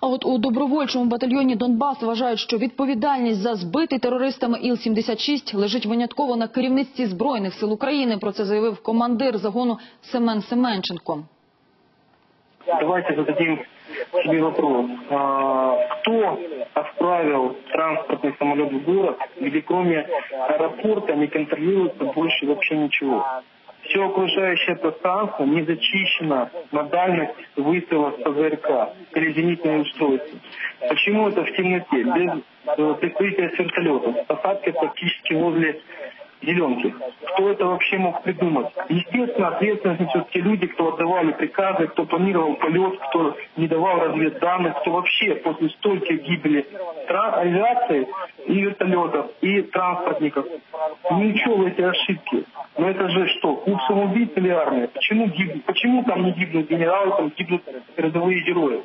А от у добровольчому батальйоні Донбас вважають, що відповідальність за збитий терористами Іл-76 лежить винятково на керівництві Збройних сил України. Про це заявив командир загону Семен Семенченко. Давайте зададим себе вопрос. А, Кто отправил транспортный самолет в город, где кроме аэропорта не контролируется больше вообще ничего? Все окружающее пространство не зачищено на дальность выстрела с ПЗРК или зенитное устройство. Почему это в темноте, без э, прикрытия с вертолета? Посадка практически возле зеленки. Кто это вообще мог придумать? Естественно, ответственность те люди, кто отдавали приказы, кто планировал полет, кто не давал разведданных, кто вообще после стольких гибели авиации и вертолетов, и транспортников не учел эти ошибки. Но это же что, клуб самоубийц или армия? Почему, гиб- почему там не гибнут генералы, там гибнут рядовые герои?